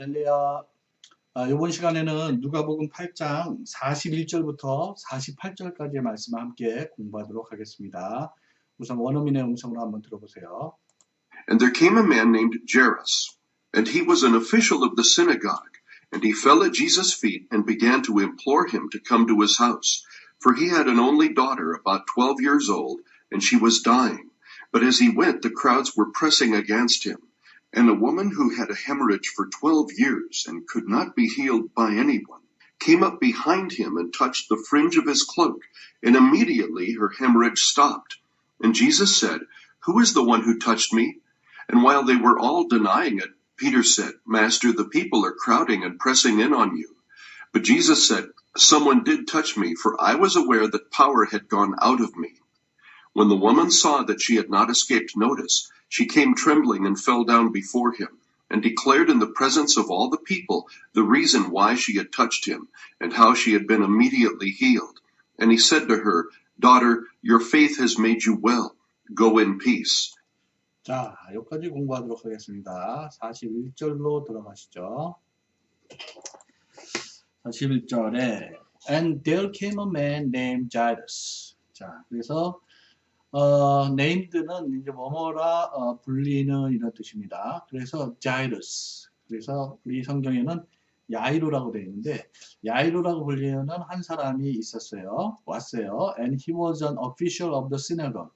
할렐루야. 아, 이번 시간에는 누가복음 8장 41절부터 48절까지의 말씀을 함께 공부하도록 하겠습니다. 우선 원어민의 음성으로 한번 들어보세요. And there came a man named Jairus, and he was an official of the synagogue. And he fell at Jesus' feet and began to implore him to come to his house. For he had an only daughter, about twelve years old, and she was dying. But as he went, the crowds were pressing against him. And a woman who had a hemorrhage for twelve years and could not be healed by anyone came up behind him and touched the fringe of his cloak, and immediately her hemorrhage stopped. And Jesus said, Who is the one who touched me? And while they were all denying it, Peter said, Master, the people are crowding and pressing in on you. But Jesus said, Someone did touch me, for I was aware that power had gone out of me. When the woman saw that she had not escaped notice, she came trembling and fell down before him, and declared in the presence of all the people the reason why she had touched him, and how she had been immediately healed. And he said to her, Daughter, your faith has made you well. Go in peace. 자, 여기까지 공부하도록 하겠습니다. 41절로 들어가시죠. 41절에 And there came a man named Jairus. 자, 그래서 어, named는 이제 뭐뭐라 어, 불리는 이런 뜻입니다. 그래서 Jairus. 그래서 우리 성경에는 야이로라고 되어 있는데 야이로라고 불리는 한 사람이 있었어요. 왔어요. And he was an official of the synagogue.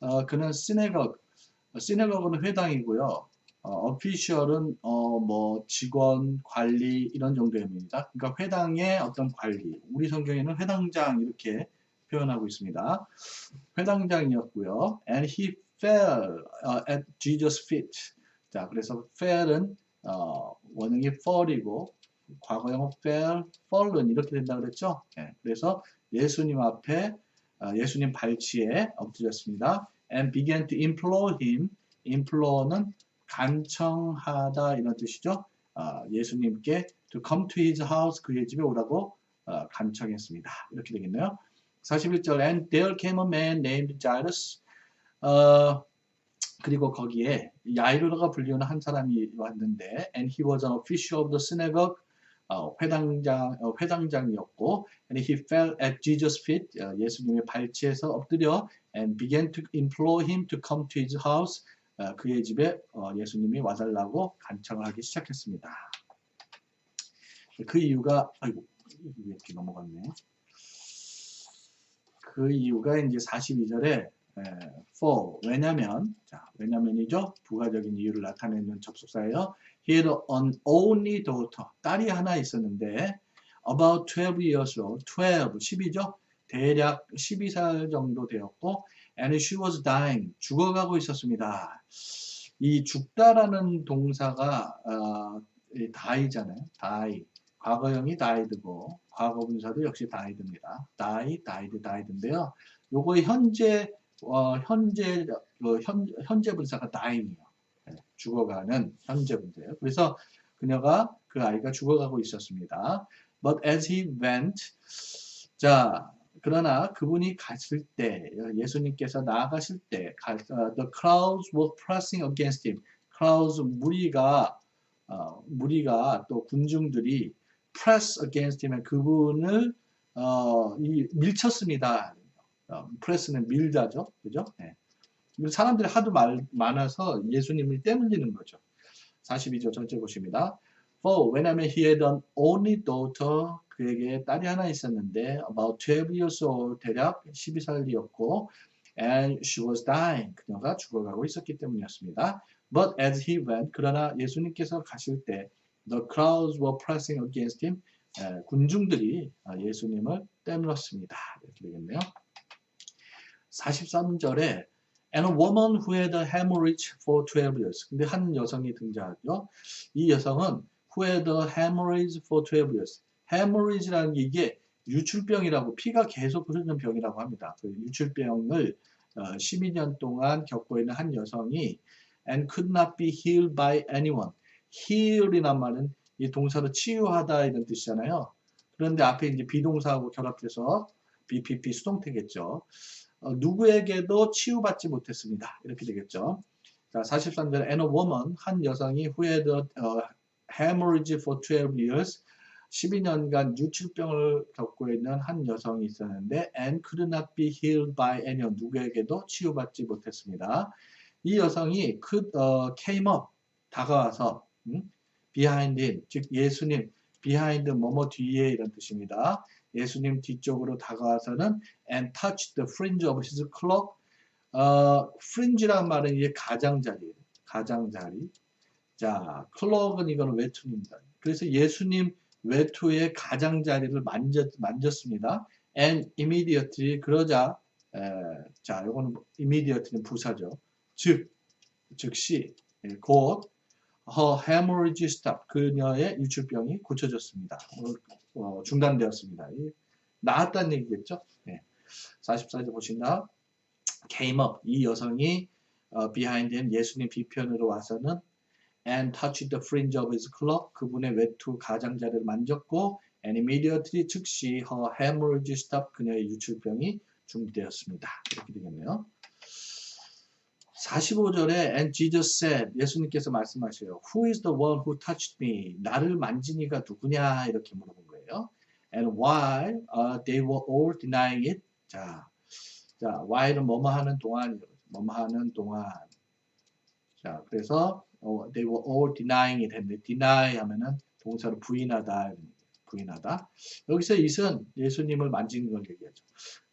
어, 그는 synagogue 시네거그는 회당이고요. 어, 어피셜은 어, 뭐 직원, 관리 이런 정도입니다. 그러니까 회당의 어떤 관리. 우리 성경에는 회당장 이렇게 표현하고 있습니다. 회당장이었고요. And he fell uh, at Jesus' feet. 자, 그래서 fell은 어, 원형이 fall이고 과거형은 fell, fallen 이렇게 된다 그랬죠. 예, 그래서 예수님 앞에 어, 예수님 발치에 엎드렸습니다. and began to implore him. implore는 간청하다 이런 뜻이죠. 어, 예수님께 to come to his house 그의 집에 오라고 어, 간청했습니다. 이렇게 되겠네요. 41절 and there came a man named Jairus. 어, 그리고 거기에 야이로가 불리는 한 사람이 왔는데 and he was an official of the synagogue. 어, 회당장 어, 회당장이었고 and he fell at Jesus' feet. 어, 예수님의 발치에서 엎드려 and began to implore him to come to his house. 어, 그의 집에 어, 예수님이 와달라고 간청하기 시작했습니다. 그 이유가 아이고 이렇게 넘어갔네. 그 이유가 이제 42절에 for 왜냐면 자 왜냐면이죠 부가적인 이유를 나타내는 접속사예요. He had an only daughter 딸이 하나 있었는데 about 12 years old 12 10이죠 대략 12살 정도 되었고 and she was dying 죽어가고 있었습니다. 이 죽다라는 동사가 어, die잖아요. die 과거형이 died고 과거 분사도 역시 died입니다. die, died, died인데요. 요거 현재 어, 현재 어, 현, 현재 분사가 dying이요. 네, 죽어가는 현재 분사예요. 그래서 그녀가 그 아이가 죽어가고 있었습니다. But as he went 자 그러나 그분이 갔을 때 예수님께서 나아가실 때 the crowds were pressing against him. crowds 무리가 어, 무리가 또 군중들이 press against him 그분을 어, 이, 밀쳤습니다. 어, press는 밀다죠, 그죠? 네. 사람들이 하도 말, 많아서 예수님을 떼물리는 거죠. 42절 전체 보십니다. For 왜냐하면 he had an only daughter 그에게 딸이 하나 있었는데 about 12 years old 대략 12살이었고 and she was dying 그녀가 죽어가고 있었기 때문이었습니다. But as he went 그러나 예수님께서 가실 때 the crowds were pressing against him 에, 군중들이 예수님을 떼물었습니다. 이렇게 되겠네요. 43절에 and a woman who had a hemorrhage for 12 years. 근데 한 여성이 등장하죠. 이 여성은 who had a hemorrhage for 12 years. hemorrhage라는 게 이게 유출병이라고 피가 계속 흐르는 병이라고 합니다. 그 유출병을 어, 12년 동안 겪고 있는 한 여성이 and could not be healed by anyone. Heal이란 말은 이 동사로 치유하다 이런 뜻이잖아요. 그런데 앞에 이제 비동사하고 결합해서 BPP 수동태겠죠. 어, 누구에게도 치유받지 못했습니다. 이렇게 되겠죠. 자, 43절 and a woman 한 여성이 who had a, 어, hemorrhage for 12 years. 12년간 유출병을 겪고 있는 한 여성이 있었는데 and could not be healed by anyone. 누구에게도 치유받지 못했습니다. 이 여성이 could, 어, came up 다가와서 음? behind him 즉 예수님 behind 뭐뭐 뒤에 이런 뜻입니다. 예수님 뒤쪽으로 다가와서는 and touched the fringe of his cloak. 어, fringe란 말은 이게 가장자리, 가장자리. 자, cloak은 이거는 외투입니다. 그래서 예수님 외투의 가장자리를 만졌, 만졌습니다. and immediately 그러자 에, 자, 요거는 immediately는 부사죠. 즉, 즉시 예, 곧 her hemorrhage stop 그녀의 유출병이 고쳐졌습니다. 어, 어, 중단되었습니다. 이, 나았다는 얘기겠죠? 네. 44절 보시나 came up 이 여성이 어, behind him 예수님 뒤편으로 와서는 and touched the fringe of his cloak 그분의 외투 가장자리를 만졌고 and immediately 즉시 her hemorrhage stop 그녀의 유출병이 중지되었습니다. 이렇게 되겠네요. 45절에 and Jesus said 예수님께서 말씀하셔요. Who is the one who touched me? 나를 만진 이가 누구냐 이렇게 물어본 거예요. And while uh, they were all denying it. 자, 자 while은 뭐뭐 하는 동안 뭐뭐 하는 동안. 자, 그래서 어, they were all denying it 했는데 deny 하면은 동사로 부인하다 부인하다. 여기서 it은 예수님을 만지는 걸 얘기하죠.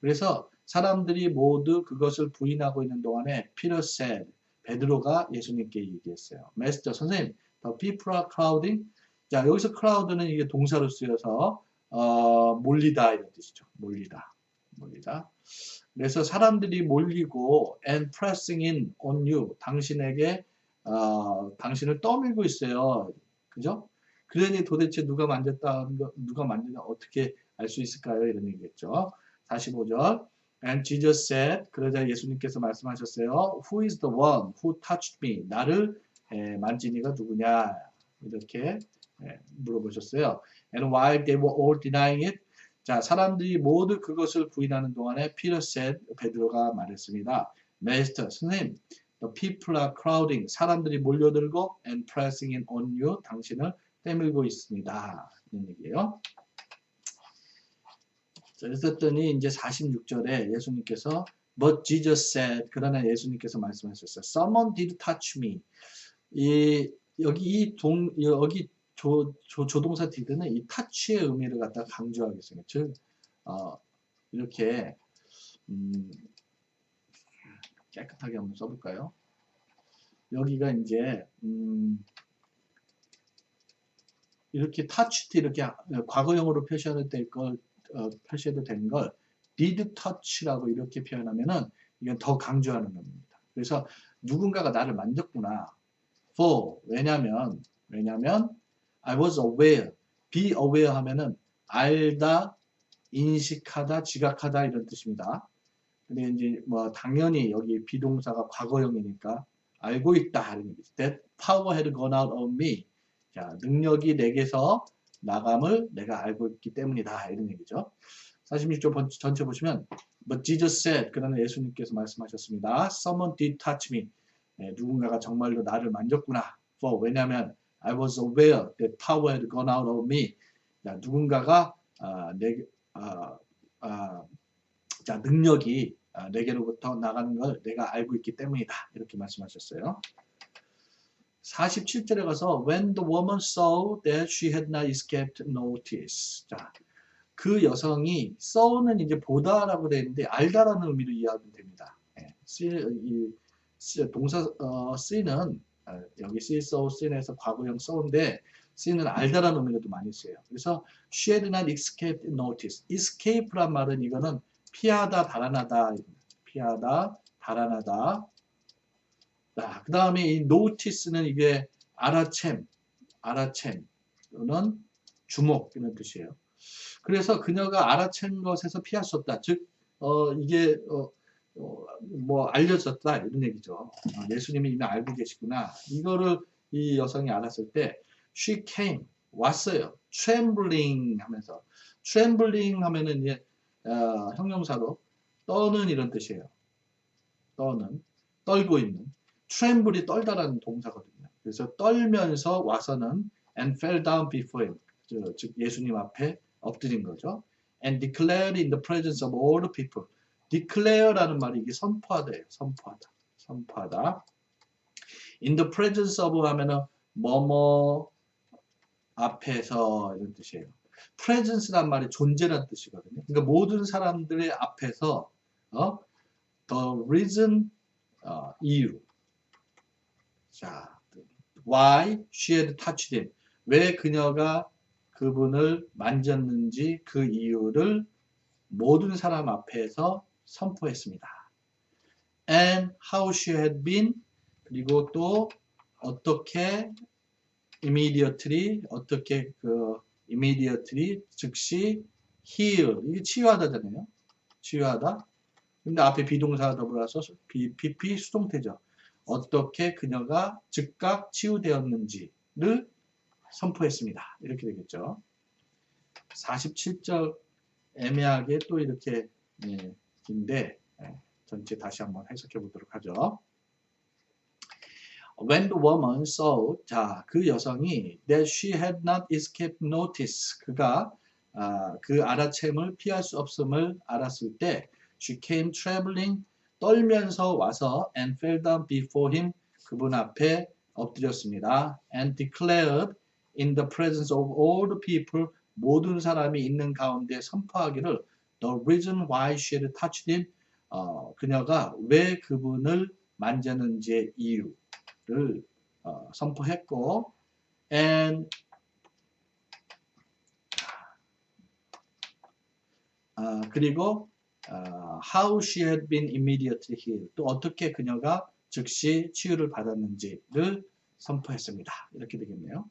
그래서 사람들이 모두 그것을 부인하고 있는 동안에 Peter said, 베드로가 예수님께 얘기했어요. Master, 선생님, the people are crowding. 자, 여기서 crowd는 이게 동사로 쓰여서 어, 몰리다 이런 뜻이죠. 몰리다, 몰리다. 그래서 사람들이 몰리고 and pressing in on you, 당신에게 어, 당신을 떠밀고 있어요. 그죠? 그러니 도대체 누가 만졌다는 거, 누가 만졌다 어떻게 알 수 있을까요? 이런 얘기겠죠. 45절. And Jesus said, 그러자 예수님께서 말씀하셨어요. Who is the one who touched me? 나를 에, 만진 이가 누구냐? 이렇게 에, 물어보셨어요. And while they were all denying it, 자 사람들이 모두 그것을 부인하는 동안에 Peter said, 베드로가 말했습니다. Master, 선생님, the people are crowding. 사람들이 몰려들고 and pressing in on you. 당신을 떼밀고 있습니다. 이런 얘기예요. 자, 그랬더니 이제 46절에 예수님께서 But Jesus said 그러나 예수님께서 말씀하셨어요. Someone did touch me. 이 여기 이 동 여기 조, 조, 조동사 did는 이 touch의 의미를 갖다 강조하겠습니다. 즉 어, 이렇게 음, 깨끗하게 한번 써볼까요? 여기가 이제 음, 이렇게 touched 이렇게 과거형으로 표시해도 될걸 어, 표시해도 되는 걸 did touch라고 이렇게 표현하면은 이건 더 강조하는 겁니다. 그래서 누군가가 나를 만졌구나. For 왜냐면 왜냐면 I was aware, be aware 하면은 알다, 인식하다, 지각하다 이런 뜻입니다. 근데 이제 뭐 당연히 여기 비동사가 과거형이니까 알고 있다 이런 얘기죠. That power had gone out of me. 자, 능력이 내게서 나감을 내가 알고 있기 때문이다. 이런 얘기죠. 46조 전체 보시면 But Jesus said, 그러나 예수님께서 말씀하셨습니다. Someone did touch me. 네, 누군가가 정말로 나를 만졌구나. For 왜냐하면 I was aware that power had gone out of me. 자, 누군가가 아, 내, 아, 아, 자, 능력이 아, 내게로부터 나가는 걸 내가 알고 있기 때문이다. 이렇게 말씀하셨어요. 47절에 가서 When the woman saw that she had not escaped notice. 자, 그 여성이 saw는 이제 보다라고 되어 있는데 알다라는 의미로 이해하면 됩니다. 예, 동사 어, 어, 여기 see, saw, seen에서 과거형 saw인데 see는 알다라는 의미로도 많이 쓰여요. 그래서 she had not escaped notice. escape란 말은 이거는 피하다, 달아나다, 피하다, 달아나다. 자, 그 다음에 이 notice는 이게 알아챔, 알아챔 또는 주목 이런 뜻이에요. 그래서 그녀가 알아챈 것에서 피할 수 없다. 즉, 어, 이게, 어, 어, 뭐, 알려졌다. 이런 얘기죠. 어, 예수님이 이미 알고 계시구나. 이거를 이 여성이 알았을 때, she came, 왔어요. trembling 하면서. trembling 하면은 이제, 어, 형용사로 떠는 이런 뜻이에요. 떠는, 떨고 있는. Tremble이 떨다라는 동사거든요. 그래서 떨면서 와서는 and fell down before him. 저, 즉 예수님 앞에 엎드린 거죠. and declared in the presence of all the people. declare라는 말이 이게 선포하다예요. 선포하다. 선포하다. in the presence of 하면은 뭐뭐 앞에서 이런 뜻이에요. presence란 말이 존재란 뜻이거든요. 그러니까 모든 사람들의 앞에서 어? the reason 어, 이유. 자, why she had touched him. 왜 그녀가 그분을 만졌는지 그 이유를 모든 사람 앞에서 선포했습니다. And how she had been 그리고 또 어떻게 immediately 어떻게 그 immediately 즉시 heal 이게 치유하다잖아요. 치유하다. 근데 앞에 비동사가 더불어서 비, PP 수동태죠. 어떻게 그녀가 즉각 치유되었는지를 선포했습니다. 이렇게 되겠죠. 47절 애매하게 또 이렇게 예, 긴데 예, 전체 다시 한번 해석해 보도록 하죠. When the woman saw, 자, 그 여성이 that she had not escaped notice, 그가 아, 그 알아챔을 피할 수 없음을 알았을 때 she came trembling, 떨면서 와서 and fell down before him, 그분 앞에 엎드렸습니다. and declared in the presence of all the people, 모든 사람이 있는 가운데 선포하기를 the reason why she had touched him, 어, 그녀가 왜 그분을 만졌는지의 이유를 어, 선포했고 and 아, 그리고 아, how she had been immediately healed 또 어떻게 그녀가 즉시 치유를 받았는지를 선포했습니다. 이렇게 되겠네요.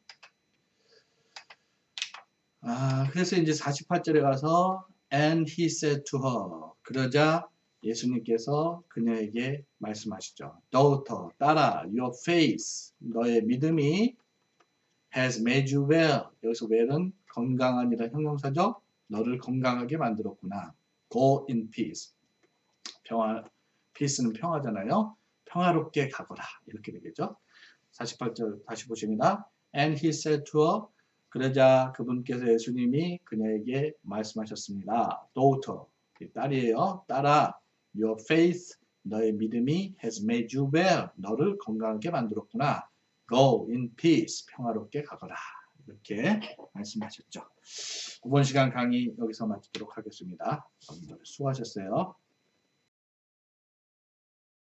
아, 그래서 이제 48절에 가서 and he said to her 그러자 예수님께서 그녀에게 말씀하시죠. Daughter, 딸아, your faith, 너의 믿음이 has made you well. 여기서 well은 건강한이라 형용사죠. 너를 건강하게 만들었구나. Go in peace. 평화, peace는 평화잖아요. 평화롭게 가거라. 이렇게 되겠죠. 48절 다시 보십니다. And he said to her, 그러자 그분께서 예수님이 그녀에게 말씀하셨습니다. Daughter, 이 딸이에요. 딸아, your faith, 너의 믿음이 has made you well. 너를 건강하게 만들었구나. Go in peace. 평화롭게 가거라. 이렇게 말씀하셨죠. 이번 시간 강의 여기서 마치도록 하겠습니다. 수고하셨어요.